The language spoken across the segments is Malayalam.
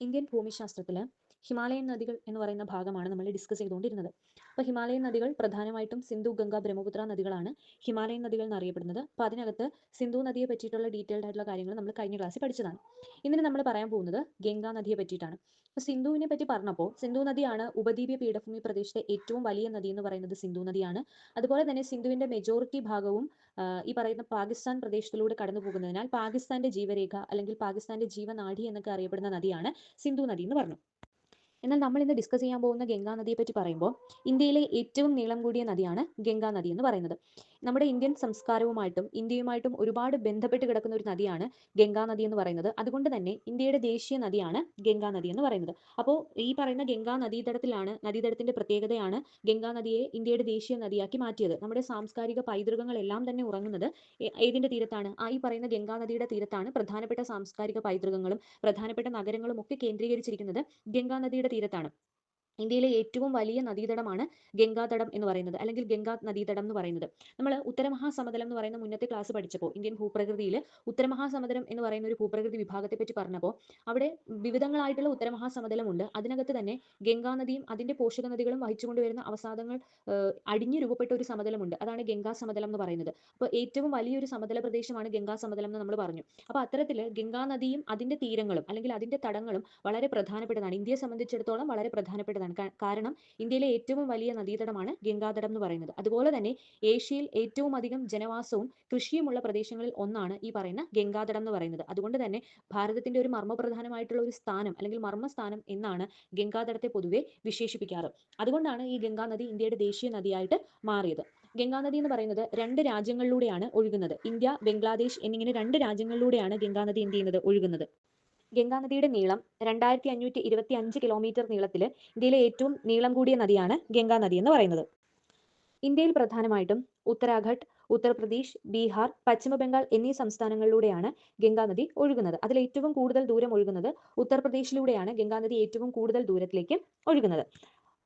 ഇന്ത്യൻ ഭൂമിശാസ്ത്രത്തിൽ ഹിമാലയൻ നദികൾ എന്ന് പറയുന്ന ഭാഗമാണ് നമ്മൾ ഡിസ്കസ് ചെയ്തുകൊണ്ടിരുന്നത്. അപ്പോൾ ഹിമാലയൻ നദികൾ പ്രധാനമായിട്ടും സിന്ധു ഗംഗ ബ്രഹ്മപുത്ര നദികളാണ്. ഹിമാലയൻ നദികൾ എന്നറിയപ്പെടുന്നത് അപ്പോൾ അതിനകത്ത് സിന്ധു നദിയെ പറ്റിയിട്ടുള്ള ഡീറ്റെയിൽഡ് ആയിട്ടുള്ള കാര്യങ്ങൾ നമ്മൾ കഴിഞ്ഞ ക്ലാസ്സിൽ പഠിച്ചതാണ്. ഇന്നലെ നമ്മൾ പറയാൻ പോകുന്നത് ഗംഗാ നദിയെ പറ്റിയിട്ടാണ്. അപ്പോൾ സിന്ധുവിനെ പറ്റി പറഞ്ഞപ്പോൾ സിന്ധു നദിയാണ് ഉപദ്വീപീയ പീഠഭൂമി പ്രദേശത്തെ ഏറ്റവും വലിയ നദി എന്ന് പറയുന്നത് സിന്ധു നദിയാണ്. അതുപോലെ തന്നെ സിന്ധുവിന്റെ മെജോറിറ്റി ഭാഗവും ഈ പറയുന്ന പാകിസ്ഥാൻ പ്രദേശത്തിലൂടെ കടന്നു പോകുന്നതിനാൽ പാകിസ്ഥാന്റെ ജീവരേഖ അല്ലെങ്കിൽ പാകിസ്ഥാന്റെ ജീവനാഡി എന്നൊക്കെ അറിയപ്പെടുന്ന നദിയാണ് സിന്ധു നദി എന്ന് പറഞ്ഞു. എന്നാൽ നമ്മൾ ഇന്ന് ഡിസ്കസ് ചെയ്യാൻ പോകുന്ന ഗംഗാ നദിയെ പറ്റി പറയുമ്പോൾ ഇന്ത്യയിലെ ഏറ്റവും നീളം കൂടിയ നദിയാണ് ഗംഗാ നദി എന്ന് പറയുന്നത്. നമ്മുടെ ഇന്ത്യൻ സംസ്കാരവുമായിട്ടും ഇന്ത്യയുമായിട്ടും ഒരുപാട് ബന്ധപ്പെട്ട് കിടക്കുന്ന ഒരു നദിയാണ് ഗംഗാ നദി എന്ന് പറയുന്നത്. അതുകൊണ്ട് തന്നെ ഇന്ത്യയുടെ ദേശീയ നദിയാണ് ഗംഗാ നദി എന്ന് പറയുന്നത്. അപ്പോൾ ഈ പറയുന്ന ഗംഗാ നദീതടത്തിലാണ് നദീതടത്തിന്റെ പ്രത്യേകതയാണ് ഗംഗാ നദിയെ ഇന്ത്യയുടെ ദേശീയ നദിയാക്കി മാറ്റിയത്. നമ്മുടെ സാംസ്കാരിക പൈതൃകങ്ങളെല്ലാം തന്നെ ഉറങ്ങുന്നത് ഏതിന്റെ തീരത്താണ്? ആ ഈ പറയുന്ന ഗംഗാ നദിയുടെ തീരത്താണ് പ്രധാനപ്പെട്ട സാംസ്കാരിക പൈതൃകങ്ങളും പ്രധാനപ്പെട്ട നഗരങ്ങളും ഒക്കെ കേന്ദ്രീകരിച്ചിരിക്കുന്നത് ഗംഗാ നദിയുടെ തീരത്താണ്. ഇന്ത്യയിലെ ഏറ്റവും വലിയ നദീതടമാണ് ഗംഗാതടം എന്ന് പറയുന്നത് അല്ലെങ്കിൽ ഗംഗാ നദീതടം എന്ന് പറയുന്നത്. നമ്മൾ ഉത്തരമഹാസമതലം എന്ന് പറയുന്ന മുന്നത്തെ ക്ലാസ് പഠിച്ചപ്പോൾ ഇന്ത്യൻ ഭൂപ്രകൃതിയിൽ ഉത്തരമഹാസമതലം എന്ന് പറയുന്ന ഒരു ഭൂപ്രകൃതി വിഭാഗത്തെ പറ്റി പറഞ്ഞപ്പോൾ അവിടെ വിവിധങ്ങളായിട്ടുള്ള ഉത്തരമഹാസമതലമുണ്ട്. അതിനകത്ത് തന്നെ ഗംഗാ നദിയും അതിന്റെ പോഷക നദികളും വഹിച്ചുകൊണ്ടുവരുന്ന അവസാദങ്ങൾ അടിഞ്ഞു രൂപപ്പെട്ട ഒരു സമതലമുണ്ട്. അതാണ് ഗംഗാ സമതലം എന്ന് പറയുന്നത്. അപ്പോൾ ഏറ്റവും വലിയൊരു സമതല പ്രദേശമാണ് ഗംഗാ സമതലം എന്ന് നമ്മൾ പറഞ്ഞു. അപ്പോൾ അത്തരത്തിൽ ഗംഗാ നദിയും അതിന്റെ തീരങ്ങളും അല്ലെങ്കിൽ അതിന്റെ തടങ്ങളും വളരെ പ്രധാനപ്പെട്ടതാണ്. ഇന്ത്യയെ സംബന്ധിച്ചിടത്തോളം വളരെ പ്രധാനപ്പെട്ടതാണ്. കാ- കാരണം ഇന്ത്യയിലെ ഏറ്റവും വലിയ നദീതടമാണ് ഗംഗാതടം എന്ന് പറയുന്നത്. അതുപോലെ തന്നെ ഏഷ്യയിൽ ഏറ്റവും അധികം ജനവാസവും കൃഷിയുമുള്ള പ്രദേശങ്ങളിൽ ഒന്നാണ് ഈ പറയുന്ന ഗംഗാതടം എന്ന് പറയുന്നത്. അതുകൊണ്ട് തന്നെ ഭാരതത്തിന്റെ ഒരു മർമ്മപ്രധാനമായിട്ടുള്ള ഒരു സ്ഥാനം അല്ലെങ്കിൽ മർമ്മസ്ഥാനം എന്നാണ് ഗംഗാതടത്തെ പൊതുവെ വിശേഷിപ്പിക്കാറ്. അതുകൊണ്ടാണ് ഈ ഗംഗാ നദി ഇന്ത്യയുടെ ദേശീയ നദിയായിട്ട് മാറിയത്. ഗംഗാ നദി എന്ന് പറയുന്നത് രണ്ട് രാജ്യങ്ങളിലൂടെയാണ് ഒഴുകുന്നത്. ഇന്ത്യ ബംഗ്ലാദേശ് എന്നിങ്ങനെ രണ്ട് രാജ്യങ്ങളിലൂടെയാണ് ഗംഗാ നദി എന്ത് ചെയ്യുന്നത്? ഒഴുകുന്നത്. ഗംഗാ നദിയുടെ നീളം രണ്ടായിരത്തി അഞ്ഞൂറ്റി ഇരുപത്തി അഞ്ച് കിലോമീറ്റർ നീളത്തിൽ ഇന്ത്യയിലെ ഏറ്റവും നീളം കൂടിയ നദിയാണ് ഗംഗാ നദി എന്ന് പറയുന്നത്. ഇന്ത്യയിൽ പ്രധാനമായിട്ടും ഉത്തരാഖണ്ഡ് ഉത്തർപ്രദേശ് ബീഹാർ പശ്ചിമ ബംഗാൾ എന്നീ സംസ്ഥാനങ്ങളിലൂടെയാണ് ഗംഗാ നദി ഒഴുകുന്നത്. അതിൽ ഏറ്റവും കൂടുതൽ ദൂരം ഒഴുകുന്നത് ഉത്തർപ്രദേശിലൂടെയാണ് ഗംഗാ നദി ഏറ്റവും കൂടുതൽ ദൂരത്തിലേക്ക് ഒഴുകുന്നത്.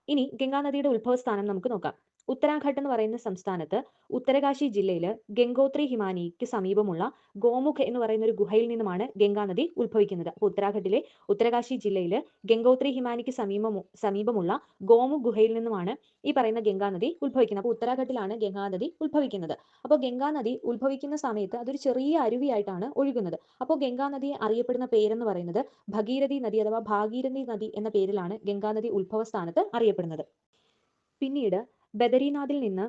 ഇനി ഗംഗാ നദിയുടെ ഉത്ഭവസ്ഥാനം നമുക്ക് നോക്കാം. ഉത്തരാഖണ്ഡ് എന്ന് പറയുന്ന സംസ്ഥാനത്ത് ഉത്തരകാശി ജില്ലയിൽ ഗംഗോത്രി ഹിമാനിക്ക് സമീപമുള്ള ഗോമുഖ് എന്ന് പറയുന്ന ഒരു ഗുഹയിൽ നിന്നുമാണ് ഗംഗാനദി ഉത്ഭവിക്കുന്നത്. അപ്പോൾ ഉത്തരാഖണ്ഡിലെ ഉത്തരകാശി ജില്ലയിൽ ഗംഗോത്രി ഹിമാനിക്ക് സമീപമു സമീപമുള്ള ഗോമു ഗുഹയിൽ നിന്നുമാണ് ഈ പറയുന്ന ഗംഗാനദി ഉത്ഭവിക്കുന്നത്. അപ്പോൾ ഉത്തരാഖണ്ഡിലാണ് ഗംഗാ നദി ഉത്ഭവിക്കുന്നത്. അപ്പോൾ ഗംഗാ നദി ഉത്ഭവിക്കുന്ന സമയത്ത് അതൊരു ചെറിയ അരുവിയായിട്ടാണ് ഒഴുകുന്നത്. അപ്പോൾ ഗംഗാ നദി അറിയപ്പെടുന്ന പേരെന്ന് പറയുന്നത് ഭഗീരഥി നദി അഥവാ ഭാഗീരഥി നദി എന്ന പേരിലാണ് ഗംഗാ നദി ഉത്ഭവ സ്ഥാനത്ത് അറിയപ്പെടുന്നത്. പിന്നീട് ബദരീനാഥിൽ നിന്ന്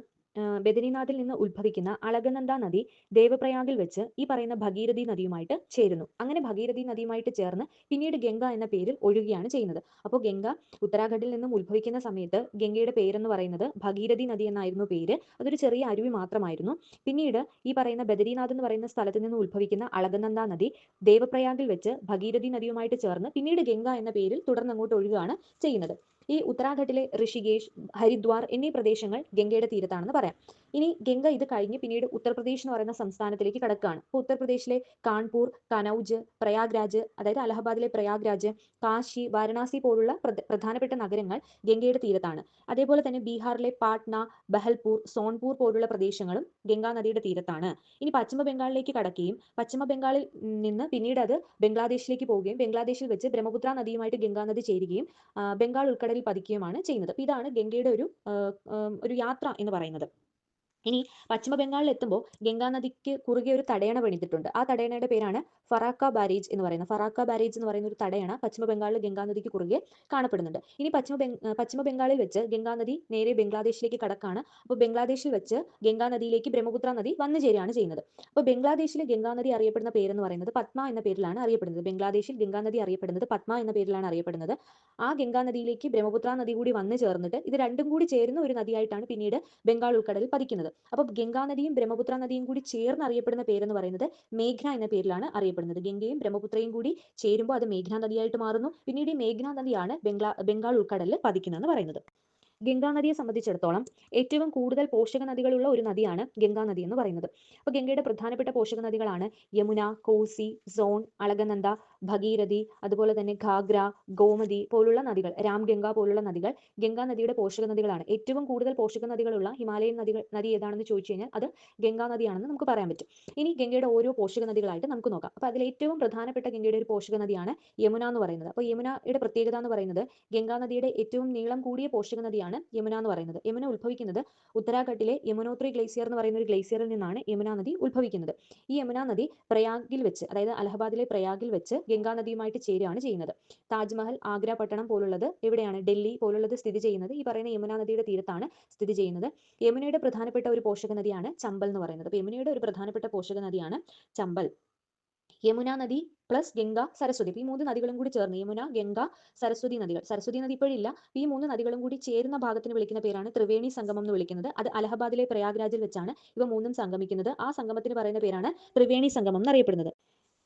ബദരീനാഥിൽ നിന്ന് ഉത്ഭവിക്കുന്ന അളകനന്ദ നദി ദേവപ്രയാഗിൽ വെച്ച് ഈ പറയുന്ന ഭഗീരഥി നദിയുമായിട്ട് ചേരുന്നു. അങ്ങനെ ഭഗീരഥി നദിയുമായിട്ട് ചേർന്ന് പിന്നീട് ഗംഗ എന്ന പേരിൽ ഒഴുകുകയാണ് ചെയ്യുന്നത്. അപ്പോൾ ഗംഗ ഉത്തരാഖണ്ഡിൽ നിന്നും ഉത്ഭവിക്കുന്ന സമയത്ത് ഗംഗയുടെ പേരെന്ന് പറയുന്നത് ഭഗീരഥി നദി എന്നായിരുന്നു പേര്. അതൊരു ചെറിയ അരുവി മാത്രമായിരുന്നു. പിന്നീട് ഈ പറയുന്ന ബദരീനാഥ് എന്ന് പറയുന്ന സ്ഥലത്ത് നിന്ന് ഉത്ഭവിക്കുന്ന അളകനന്ദ നദി ദേവപ്രയാഗിൽ വെച്ച് ഭഗീരഥി നദിയുമായിട്ട് ചേർന്ന് പിന്നീട് ഗംഗ എന്ന പേരിൽ തുടർന്ന് അങ്ങോട്ട് ഒഴുകുകയാണ് ചെയ്യുന്നത്. ഈ ഉത്തരാഖണ്ഡിലെ ഋഷികേഷ് ഹരിദ്വാർ എന്നീ പ്രദേശങ്ങൾ ഗംഗയുടെ തീരത്താണെന്ന് പറയാം. ഇനി ഗംഗ ഇത് കഴിഞ്ഞ് പിന്നീട് ഉത്തർപ്രദേശ് എന്ന് പറയുന്ന സംസ്ഥാനത്തിലേക്ക് കടക്കുകയാണ്. അപ്പോൾ ഉത്തർപ്രദേശിലെ കാൺപൂർ കനൌജ് പ്രയാഗ്രാജ് അതായത് അലഹബാദിലെ പ്രയാഗ്രാജ് കാശി വാരണാസി പോലുള്ള പ്രധാനപ്പെട്ട നഗരങ്ങൾ ഗംഗയുടെ തീരത്താണ്. അതേപോലെ തന്നെ ബീഹാറിലെ പാട്ന ബഹൽപൂർ സോൺപൂർ പോലുള്ള പ്രദേശങ്ങളും ഗംഗാ നദിയുടെ തീരത്താണ്. ഇനി പശ്ചിമ ബംഗാളിലേക്ക് കടക്കുകയും പശ്ചിമ ബംഗാളിൽ നിന്ന് പിന്നീട് അത് ബംഗ്ലാദേശിലേക്ക് പോവുകയും ബംഗ്ലാദേശിൽ വെച്ച് ബ്രഹ്മപുത്ര നദിയുമായിട്ട് ഗംഗാ നദി ചേരുകയും ബംഗാൾ ബംഗാൾ ഉൾക്കടലിൽ പതിക്കുകയുമാണ് ചെയ്യുന്നത്. ഇതാണ് ഗംഗയുടെ ഒരു ഒരു യാത്ര എന്ന് പറയുന്നത്. ഇനി പശ്ചിമ ബംഗാളിൽ എത്തുമ്പോൾ ഗംഗാ നദിക്ക് കുറുകെ ഒരു തടയണ പണിതിട്ടുണ്ട്. ആ തടയണയുടെ പേരാണ് ഫറാക്ക ബാരേജ് എന്ന് പറയുന്നത്. ഫറാക്ക ബാരേജ് എന്ന് പറയുന്ന ഒരു തടയണ പശ്ചിമ ബംഗാളിൽ ഗംഗാ നദിക്ക് കുറുകെ കാണപ്പെടുന്നുണ്ട്. ഇനി പശ്ചിമ പശ്ചിമ ബംഗാളിൽ വെച്ച് ഗംഗാ നദി നേരെ ബംഗ്ലാദേശിലേക്ക് കടക്കാണ്. അപ്പോൾ ബംഗ്ലാദേശിൽ വെച്ച് ഗംഗാ നദിയിലേക്ക് ബ്രഹ്മപുത്ര നദി വന്നു ചേരുകയാണ് ചെയ്യുന്നത്. അപ്പോൾ ബംഗ്ലാദേശിലെ ഗംഗാ നദി അറിയപ്പെടുന്ന പേരെന്ന് പറയുന്നത് പത്മ എന്ന പേരിലാണ് അറിയപ്പെടുന്നത്. ബംഗ്ലാദേശിൽ ഗംഗാ നദി അറിയപ്പെടുന്നത് പത്മ എന്ന പേരിലാണ് അറിയപ്പെടുന്നത്. ആ ഗംഗാ നദിയിലേക്ക് ബ്രഹ്മപുത്ര നദി കൂടി വന്നു ചേർന്നിട്ട് ഇത് രണ്ടും കൂടി ചേരുന്ന ഒരു നദിയായിട്ടാണ് പിന്നീട് ബംഗാൾ ഉൾക്കടലിൽ പതിക്കുന്നത്. അപ്പോൾ ഗംഗാ നദിയും ബ്രഹ്മപുത്ര നദിയും കൂടി ചേർന്ന് അറിയപ്പെടുന്ന പേരെന്ന് പറയുന്നത് മേഘ്ന എന്ന പേരിലാണ് അറിയപ്പെടുന്നത്. ഗംഗയും ബ്രഹ്മപുത്രയും കൂടി ചേരുമ്പോൾ അത് മേഘ്ന നദിയായിട്ട് മാറുന്നു. പിന്നീട് ഈ മേഘ്ന നദിയാണ് ബംഗ്ലാ ബംഗാൾ ഉൾക്കടലിൽ പതിക്കുന്നതെന്ന് പറയുന്നത്. ഗംഗാ നദിയെ സംബന്ധിച്ചിടത്തോളം ഏറ്റവും കൂടുതൽ പോഷക നദികളുള്ള ഒരു നദിയാണ് ഗംഗാ നദി എന്ന് പറയുന്നത്. അപ്പോൾ ഗംഗയുടെ പ്രധാനപ്പെട്ട പോഷക നദികളാണ് യമുന കോസി സോൺ അളകനന്ദ ഭഗീരഥി അതുപോലെ തന്നെ ഘാഗ്ര ഗോമതി പോലുള്ള നദികൾ രാംഗംഗ പോലുള്ള നദികൾ ഗംഗാ നദിയുടെ പോഷക നദികളാണ്. ഏറ്റവും കൂടുതൽ പോഷക നദികളുള്ള ഹിമാലയൻ നദികൾ നദി ഏതാണെന്ന് ചോദിച്ചു കഴിഞ്ഞാൽ അത് ഗംഗാ നദിയാണെന്ന് നമുക്ക് പറയാൻ പറ്റും. ഇനി ഗംഗയുടെ ഓരോ പോഷക നദികളായിട്ട് നമുക്ക് നോക്കാം. അപ്പോൾ അതിൽ ഏറ്റവും പ്രധാനപ്പെട്ട ഗംഗയുടെ ഒരു പോഷക നദിയാണ് യമുന എന്ന് പറയുന്നത്. അപ്പോൾ യമുനയുടെ പ്രത്യേകത എന്ന് പറയുന്നത് ഗംഗാ നദിയുടെ ഏറ്റവും നീളം കൂടിയ പോഷക നദിയാണ് യമുന എന്ന് പറയുന്നത്. യമുന ഉത്ഭവിക്കുന്നത് ഉത്തരാഖണ്ഡിലെ യമുനോത്രി ഗ്ലേസിയർ എന്ന് പറയുന്ന ഒരു ഗ്ലേസിയറിൽ നിന്നാണ് യമുന നദി ഉത്ഭവിക്കുന്നത്. ഈ യമുന നദി പ്രയാഗിൽ വെച്ച് അതായത് അലഹബാദിലെ പ്രയാഗിൽ വെച്ച് ഗംഗാ നദിയുമായിട്ട് ചേരുകയാണ് ചെയ്യുന്നത്. താജ്മഹൽ ആഗ്ര പട്ടണം പോലുള്ളത് എവിടെയാണ്? ഡൽഹി പോലുള്ളത് സ്ഥിതി ചെയ്യുന്നത് ഈ പറയുന്ന യമുന നദിയുടെ തീരത്താണ് സ്ഥിതി ചെയ്യുന്നത്. യമുനയുടെ പ്രധാനപ്പെട്ട ഒരു പോഷക നദിയാണ് ചമ്പൽ എന്ന് പറയുന്നത്. അപ്പൊ യമുനയുടെ ഒരു പ്രധാനപ്പെട്ട പോഷക നദിയാണ് ചമ്പൽ. യമുന നദി പ്ലസ് ഗംഗ സരസ്വതി. ഈ മൂന്ന് നദികളും കൂടി ചേർന്ന് യമുന ഗംഗ സരസ്വതി നദികൾ. സരസ്വതി നദി ഇപ്പോഴില്ല ഈ മൂന്ന് നദികളും കൂടി ചേരുന്ന ഭാഗത്തിന് വിളിക്കുന്ന പേരാണ് ത്രിവേണി സംഗമം എന്ന് വിളിക്കുന്നത്. അത് അലഹബാദിലെ പ്രയാഗ്രാജിൽ വെച്ചാണ് ഇവ മൂന്നും സംഗമിക്കുന്നത്. ആ സംഗമത്തിന് പറയുന്ന പേരാണ് ത്രിവേണി സംഗമം എന്നറിയപ്പെടുന്നത്.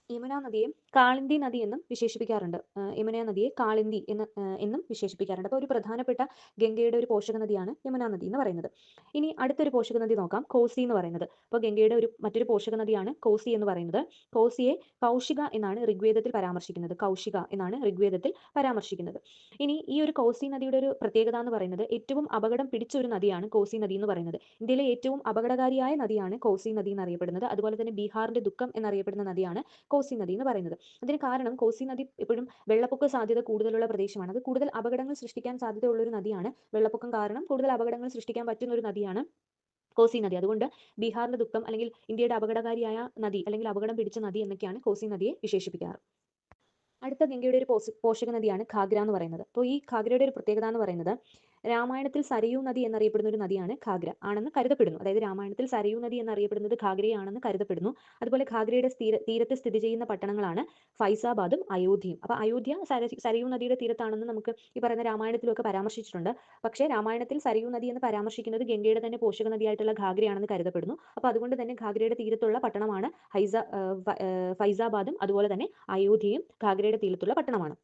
യമുന നദിയെ കാളിന്തി നദി എന്നും വിശേഷിപ്പിക്കാറുണ്ട്. യമുന നദിയെ കാളിന്തി എന്ന് എന്നും വിശേഷിപ്പിക്കാറുണ്ട്. അപ്പോൾ ഒരു പ്രധാനപ്പെട്ട ഗംഗയുടെ ഒരു പോഷക നദിയാണ് യമുന നദി എന്ന് പറയുന്നത്. ഇനി അടുത്തൊരു പോഷക നദി നോക്കാം. കോസി എന്ന് പറയുന്നത്. അപ്പോൾ ഗംഗയുടെ ഒരു മറ്റൊരു പോഷക നദിയാണ് കോസി എന്ന് പറയുന്നത്. കോസിയെ കൗശിക എന്നാണ് ഋഗ്വേദത്തിൽ പരാമർശിക്കുന്നത്. കൗശിക എന്നാണ് ഋഗ്വേദത്തിൽ പരാമർശിക്കുന്നത്. ഇനി ഈ ഒരു കോസി നദിയുടെ ഒരു പ്രത്യേകത എന്ന് പറയുന്നത് ഏറ്റവും അപകടം പിടിച്ച ഒരു നദിയാണ് കോസി നദി എന്ന് പറയുന്നത്. ഇന്ത്യയിലെ ഏറ്റവും അപകടകാരിയായ നദിയാണ് കോസി നദി എന്നറിയപ്പെടുന്നത്. അതുപോലെ തന്നെ ബീഹാറിന്റെ ദുഃഖം എന്നറിയപ്പെടുന്ന നദിയാണ് കോസി നദി എന്ന് പറയുന്നത്. അതിന് കാരണം കോസി നദി എപ്പോഴും വെള്ളപ്പൊക്ക സാധ്യത കൂടുതലുള്ള പ്രദേശമാണ്. അത് കൂടുതൽ അപകടങ്ങൾ സൃഷ്ടിക്കാൻ സാധ്യതയുള്ള ഒരു നദിയാണ്. വെള്ളപ്പൊക്കം കാരണം കൂടുതൽ അപകടങ്ങൾ സൃഷ്ടിക്കാൻ പറ്റുന്ന ഒരു നദിയാണ് കോസി നദി. അതുകൊണ്ട് ബീഹാറിന്റെ ദുഃഖം അല്ലെങ്കിൽ ഇന്ത്യയുടെ അപകടകാരിയായ നദി അല്ലെങ്കിൽ അപകടം പിടിച്ച നദി എന്നൊക്കെയാണ് കോസി നദിയെ വിശേഷിപ്പിക്കാറ്. അടുത്ത ഗംഗയുടെ ഒരു പോഷക നദിയാണ് ഖാഗ്ര എന്ന് പറയുന്നത്. അപ്പോൾ ഈ ഖാഗ്രയുടെ ഒരു പ്രത്യേകത എന്ന് പറയുന്നത് രാമായണത്തിൽ സരയൂ നദി എന്നറിയപ്പെടുന്ന ഒരു നദിയാണ് ഖാഗ്ര ആണെന്ന് കരുതപ്പെടുന്നു. അതായത് രാമായണത്തിൽ സരയൂ നദി എന്നറിയപ്പെടുന്നത് ഖാഗ്രയാണെന്ന് കരുതപ്പെടുന്നു. അതുപോലെ ഖാഗ്രയുടെ തീര തീരത്ത് സ്ഥിതി ചെയ്യുന്ന പട്ടണങ്ങളാണ് ഫൈസാബാദും അയോധ്യയും. അപ്പൊ അയോധ്യ സരയൂ നദിയുടെ തീരത്താണെന്ന് നമുക്ക് ഈ പറയുന്ന രാമായണത്തിലൊക്കെ പരാമർശിച്ചിട്ടുണ്ട്. പക്ഷേ രാമായണത്തിൽ സരയൂ നദി എന്ന് പരാമർശിക്കുന്നത് ഗംഗയുടെ തന്നെ പോഷക നദിയായിട്ടുള്ള ഖാഗ്രയാണെന്ന് കരുതപ്പെടുന്നു. അപ്പൊ അതുകൊണ്ട് തന്നെ ഖാഗ്രയുടെ തീരത്തുള്ള പട്ടണമാണ് ഹൈസ ഫൈസാബാദും അതുപോലെ തന്നെ അയോധ്യയും ഖാഗ്രയുടെ തീരത്തുള്ള പട്ടണമാണ്.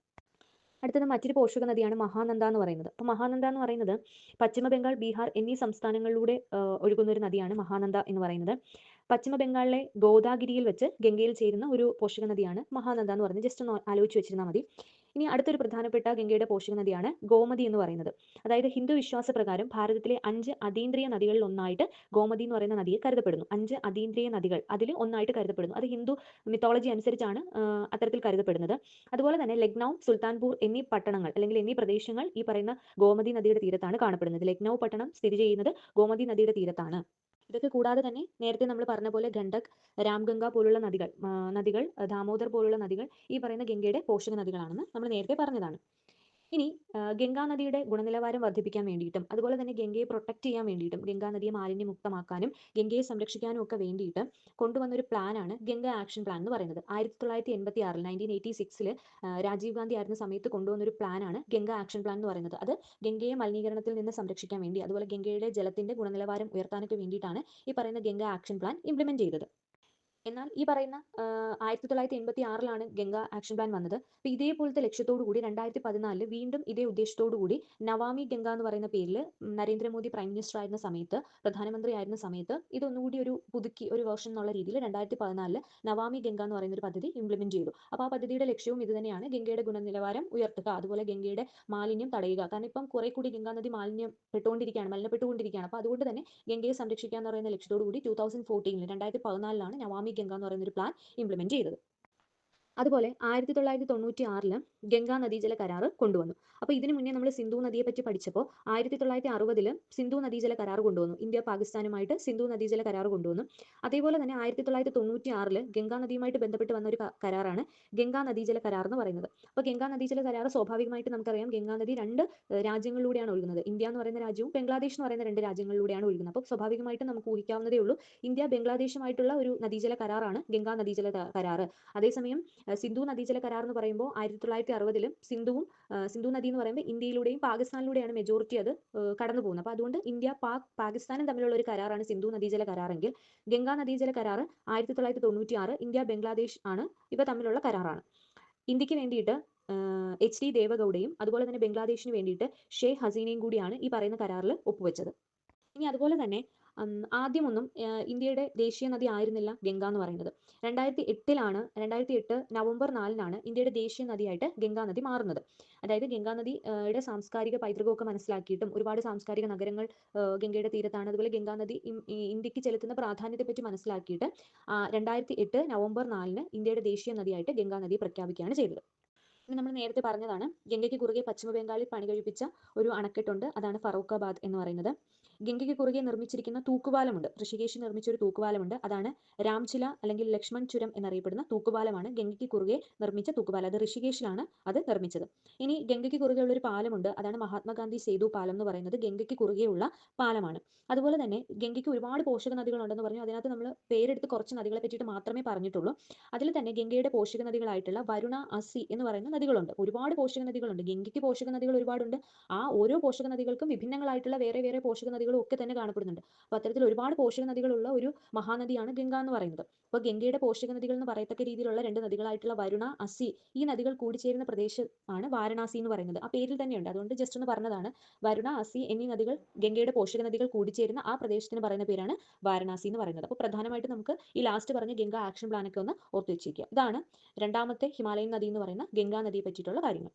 അടുത്തത് മറ്റൊരു പോഷക നദിയാണ് മഹാനന്ദ എന്ന് പറയുന്നത്. അപ്പോൾ മഹാനന്ദ എന്ന് പറയുന്നത് പശ്ചിമ ബംഗാൾ ബീഹാർ എന്നീ സംസ്ഥാനങ്ങളിലൂടെ ഒഴുകുന്ന ഒരു നദിയാണ് മഹാനന്ദ എന്ന് പറയുന്നത്. പശ്ചിമ ബംഗാളിലെ ഗോദാഗിരിയിൽ വെച്ച് ഗംഗയിൽ ചേരുന്ന ഒരു പോഷക നദിയാണ് മഹാനന്ദ എന്ന് പറയുന്നത്. ജസ്റ്റ് ഒന്ന് ആലോചിച്ച് വെച്ചിരുന്നാൽ മതി. ഇനി അടുത്തൊരു പ്രധാനപ്പെട്ട ഗംഗയുടെ പോഷക നദിയാണ് ഗോമതി എന്ന് പറയുന്നത്. അതായത് ഹിന്ദു വിശ്വാസ പ്രകാരം ഭാരതത്തിലെ അഞ്ച് അതീന്ദ്രിയ നദികളിൽ ഒന്നായിട്ട് ഗോമതി എന്ന് പറയുന്ന നദിയെ കരുതപ്പെടുന്നു. അഞ്ച് അതീന്ദ്രിയ നദികൾ അതിൽ ഒന്നായിട്ട് കരുതപ്പെടുന്നു. അത് ഹിന്ദു മിത്തോളജി അനുസരിച്ചാണ് അത്തരത്തിൽ കരുതപ്പെടുന്നത്. അതുപോലെ തന്നെ ലക്നൗ സുൽത്താൻപൂർ എന്നീ പട്ടണങ്ങൾ അല്ലെങ്കിൽ എന്നീ പ്രദേശങ്ങൾ ഈ പറയുന്ന ഗോമതി നദിയുടെ തീരത്താണ് കാണപ്പെടുന്നത്. ലക്നൗ പട്ടണം സ്ഥിതി ചെയ്യുന്നത് ഗോമതി നദിയുടെ തീരത്താണ്. ഇതൊക്കെ കൂടാതെ തന്നെ നേരത്തെ നമ്മൾ പറഞ്ഞ പോലെ ഗണ്ഡക് രാംഗംഗ പോലുള്ള നദികൾ നദികൾ ദാമോദർ പോലുള്ള നദികൾ ഈ പറയുന്ന ഗംഗയുടെ പോഷക നദികളാണെന്ന് നമ്മൾ നേരത്തെ പറഞ്ഞതാണ്. ഇനി ഗംഗാ നദിയുടെ ഗുണനിലവാരം വർദ്ധിപ്പിക്കാൻ വേണ്ടിയിട്ടും അതുപോലെ തന്നെ ഗംഗയെ പ്രൊട്ടക്ട് ചെയ്യാൻ വേണ്ടിയിട്ടും ഗംഗാ നദിയെ മാലിന്യമുക്തമാക്കാനും ഗംഗയെ സംരക്ഷിക്കാനും ഒക്കെ വേണ്ടിയിട്ട് കൊണ്ടുവന്ന ഒരു പ്ലാനാണ് ഗംഗ ആക്ഷൻ പ്ലാൻ എന്ന് പറയുന്നത്. ആയിരത്തി തൊള്ളായിരത്തി എൺപത്തി ആറിൽ നയന്റീൻ എയ്റ്റി സിക്സിൽ രാജീവ് ഗാന്ധി ആയിരുന്ന സമയത്ത് കൊണ്ടുവന്ന ഒരു പ്ലാനാണ് ഗംഗ ആക്ഷൻ പ്ലാൻ എന്ന് പറയുന്നത്. അത് ഗംഗയെ മലിനീകരണത്തിൽ നിന്ന് സംരക്ഷിക്കാൻ വേണ്ടി അതുപോലെ ഗംഗയുടെ ജലത്തിന്റെ ഗുണനിലവാരം ഉയർത്താനൊക്കെ വേണ്ടിയിട്ടാണ് ഈ പറയുന്ന ഗംഗ ആക്ഷൻ പ്ലാൻ ഇംപ്ലിമെന്റ് ചെയ്തത്. എന്നാൽ ഈ പറയുന്ന ആയിരത്തി തൊള്ളായിരത്തി എൺപത്തി ആറിലാണ് ഗംഗ ആക്ഷൻ പ്ലാൻ വന്നത്. അപ്പൊ ഇതേപോലത്തെ ലക്ഷ്യത്തോടു കൂടി രണ്ടായിരത്തി പതിനാലിൽ വീണ്ടും ഇതേ ഉദ്ദേശത്തോടു കൂടി നവാമി ഗംഗ എന്ന് പറയുന്ന പേരിൽ നരേന്ദ്രമോദി പ്രൈം മിനിസ്റ്റർ ആയിരുന്ന സമയത്ത് പ്രധാനമന്ത്രി ആയിരുന്ന സമയത്ത് ഇതൊന്നുകൂടി ഒരു പുതുക്കി ഒരു വേർഷൻ എന്നുള്ള രീതിയിൽ രണ്ടായിരത്തി പതിനാലിൽ നവാമി ഗംഗ എന്ന് പറയുന്ന ഒരു പദ്ധതി ഇംപ്ലിമെന്റ് ചെയ്തു. അപ്പോൾ ആ പദ്ധതിയുടെ ലക്ഷ്യവും ഇത് തന്നെയാണ്. ഗംഗയുടെ ഗുണനിലവാരം ഉയർത്തുക അതുപോലെ ഗംഗയുടെ മാലിന്യം തടയുക. കാരണം ഇപ്പം കുറെ കൂടി ഗംഗാ നദി മാലിന്യം പെട്ടുകൊണ്ടിരിക്കുകയാണ് മലിനപ്പെട്ടുകൊണ്ടിരിക്കുകയാണ്. അപ്പോൾ അതുകൊണ്ട് തന്നെ ഗംഗയെ സംരക്ഷിക്കുക എന്ന് പറയുന്ന ലക്ഷ്യത്തോടു കൂടി ടൂ തൗസൻഡ് ഫോർട്ടീനിൽ രണ്ടായിരത്തി പതിനാലിലാണ് നവാമി ഗംഗ എന്ന് പറയുന്ന ഒരു പ്ലാൻ ഇംപ്ലിമെന്റ് ചെയ്തത്. അതുപോലെ ആയിരത്തി തൊള്ളായിരത്തി തൊണ്ണൂറ്റി ആറിൽ ഗംഗാ നദീജല കരാർ കൊണ്ടുവന്നു. അപ്പോൾ ഇതിനു മുന്നേ നമ്മൾ സിന്ധു നദിയെ പറ്റി പഠിച്ചപ്പോൾ ആയിരത്തി തൊള്ളായിരത്തി അറുപതിൽ സിന്ധു നദീജല കരാർ കൊണ്ടുവന്നു. ഇന്ത്യ പാകിസ്ഥാനുമായിട്ട് സിന്ധു നദീജല കരാർ കൊണ്ടുവന്നു. അതേപോലെ തന്നെ ആയിരത്തി തൊള്ളായിരത്തി തൊണ്ണൂറ്റി ആറിൽ ഗംഗാ നദിയുമായിട്ട് ബന്ധപ്പെട്ട് വന്ന ഒരു കരാറാണ് ഗംഗാ നദീജല കരാർ എന്ന് പറയുന്നത്. അപ്പോൾ ഗംഗാ നദീജല കരാർ സ്വാഭാവികമായിട്ട് നമുക്കറിയാം ഗംഗാ നദി രണ്ട് രാജ്യങ്ങളിലൂടെയാണ് ഒഴുകുന്നത്. ഇന്ത്യ എന്ന് പറയുന്ന രാജ്യവും ബംഗ്ലാദേശ് എന്ന് പറയുന്ന രണ്ട് രാജ്യങ്ങളിലൂടെയാണ് ഒഴുകുന്നത്. അപ്പോൾ സ്വാഭാവികമായിട്ട് നമുക്ക് ഊഹിക്കാവുന്നതേ ഉള്ളൂ. ഇന്ത്യ ബംഗ്ലാദേശുമായിട്ടുള്ള ഒരു നദീജല കരാറാണ് ഗംഗാ നദീജല കരാർ അതേസമയം സിന്ധു നദീജല കരാർ എന്ന് പറയുമ്പോൾ ആയിരത്തി തൊള്ളായിരത്തി അറുപതിലും സിന്ധുവും സിന്ധു നദി എന്ന് പറയുമ്പോൾ ഇന്ത്യയിലൂടെയും പാകിസ്ഥാനിലൂടെയാണ് മെജോറിറ്റി അത് കടന്നു പോകുന്നത്. അപ്പോൾ അതുകൊണ്ട് ഇന്ത്യ പാക് പാകിസ്ഥാനും തമ്മിലുള്ള ഒരു കരാറാണ് സിന്ധു നദീജല കരാറെങ്കിൽ. ഗംഗാ നദീജല കരാർ ആയിരത്തി തൊള്ളായിരത്തി തൊണ്ണൂറ്റി ആറ് ഇന്ത്യ ബംഗ്ലാദേശ് ആണ് ഇവ തമ്മിലുള്ള കരാറാണ്. ഇന്ത്യയ്ക്ക് വേണ്ടിയിട്ട് എച്ച് ഡി ദേവഗൌഡയും അതുപോലെ തന്നെ ബംഗ്ലാദേശിന് വേണ്ടിയിട്ട് ഷെയ്ഖ് ഹസീനയും കൂടിയാണ് ഈ പറയുന്ന കരാറിൽ ഒപ്പുവെച്ചത്. ഇനി അതുപോലെ തന്നെ ആദ്യമൊന്നും ഇന്ത്യയുടെ ദേശീയ നദി ആയിരുന്നില്ല ഗംഗ എന്ന് പറയുന്നത്. രണ്ടായിരത്തി എട്ടിലാണ് രണ്ടായിരത്തി എട്ട് നവംബർ നാലിനാണ് ഇന്ത്യയുടെ ദേശീയ നദിയായിട്ട് ഗംഗാ നദി മാറുന്നത്. അതായത് ഗംഗാ നദിയുടെ സാംസ്കാരിക പൈതൃകമൊക്കെ മനസ്സിലാക്കിയിട്ടും ഒരുപാട് സാംസ്കാരിക നഗരങ്ങൾ ഗംഗയുടെ തീരത്താണ്. അതുപോലെ ഗംഗാ നദി ഇന്ത്യയ്ക്ക് ചെലുത്തുന്ന പ്രാധാന്യത്തെ പറ്റി മനസ്സിലാക്കിയിട്ട് രണ്ടായിരത്തി എട്ട് നവംബർ നാലിന് ഇന്ത്യയുടെ ദേശീയ നദിയായിട്ട് ഗംഗാ നദി പ്രഖ്യാപിക്കുകയാണ് ചെയ്തത്. നമ്മൾ നേരത്തെ പറഞ്ഞതാണ് ഗംഗയ്ക്ക് കുറുകെ പശ്ചിമ ബംഗാളിൽ പണി കഴിപ്പിച്ച ഒരു അണക്കെട്ടുണ്ട്. അതാണ് ഫറൂഖാബാദ് എന്ന് പറയുന്നത്. ഗംഗയ്ക്ക് കുറുകെ നിർമ്മിച്ചിരിക്കുന്ന തൂക്കുപാലമുണ്ട്. ഋഷികേശ് നിർമ്മിച്ച ഒരു തൂക്കുപാലമുണ്ട്. അതാണ് രാംചില അല്ലെങ്കിൽ ലക്ഷ്മൺ ചുരം എന്നറിയപ്പെടുന്ന തൂക്കുപാലമാണ് ഗംഗയ്ക്ക് കുറുകെ നിർമ്മിച്ച തൂക്കുപാലം. അത് ഋഷികേശിലാണ് അത് നിർമ്മിച്ചത്. ഇനി ഗംഗയ്ക്ക് കുറുകെയുള്ള ഒരു പാലമുണ്ട്. അതാണ് മഹാത്മാഗാന്ധി സേതു പാലം എന്ന് പറയുന്നത്. ഗംഗയ്ക്ക് കുറുകെയുള്ള പാലമാണ്. അതുപോലെ തന്നെ ഗംഗയ്ക്ക് ഒരുപാട് പോഷക നദികളുണ്ടെന്ന് പറഞ്ഞു. അതിനകത്ത് നമ്മൾ പേരെടുത്ത് കുറച്ച് നദികളെ പറ്റിയിട്ട് മാത്രമേ പറഞ്ഞിട്ടുള്ളൂ. അതിൽ തന്നെ ഗംഗയുടെ പോഷക നദികളായിട്ടുള്ള വരുണ അസി എന്ന് പറയുന്ന നദികളുണ്ട്. ഒരുപാട് പോഷക നദികളുണ്ട്. ഗംഗയ്ക്ക് പോഷക നദികൾ ഒരുപാടുണ്ട്. ആ ഓരോ പോഷക നദികൾക്കും വിഭിന്നങ്ങളായിട്ടുള്ള വേറെ വേറെ പോഷക നദികളും ഒക്കെ തന്നെ കാണപ്പെടുന്നുണ്ട്. അപ്പോൾ അത്തരത്തിൽ ഒരുപാട് പോഷക നദികളുള്ള ഒരു മഹാനദിയാണ് ഗംഗ എന്ന് പറയുന്നത്. അപ്പോൾ ഗംഗയുടെ പോഷക നദികൾ എന്ന് പറയത്തക്ക രീതിയിലുള്ള രണ്ട് നദികളായിട്ടുള്ള വരുണ അസി ഈ നദികൾ കൂടിച്ചേരുന്ന പ്രദേശമാണ് വാരണാസി എന്ന് പറയുന്നത്. ആ പേരിൽ തന്നെയുണ്ട്. അതുകൊണ്ട് ജസ്റ്റ് ഒന്ന് പറഞ്ഞതാണ്. വരുണ അസി എന്നീ നദികൾ ഗംഗയുടെ പോഷക നദികൾ കൂടിച്ചേരുന്ന ആ പ്രദേശത്തിന് പറയുന്ന പേരാണ് വാരണാസി എന്ന് പറയുന്നത്. അപ്പോൾ പ്രധാനമായിട്ട് നമുക്ക് ഈ ലാസ്റ്റ് പറഞ്ഞ ഗംഗ ആക്ഷൻ പ്ലാനൊക്കെ ഒന്ന് ഓർത്ത് വെച്ചിരിക്കുക ഇതാണ് രണ്ടാമത്തെ ഹിമാലയൻ നദി എന്ന് പറയുന്ന ഗംഗാ നദിയെ പറ്റിയിട്ടുള്ള കാര്യങ്ങൾ.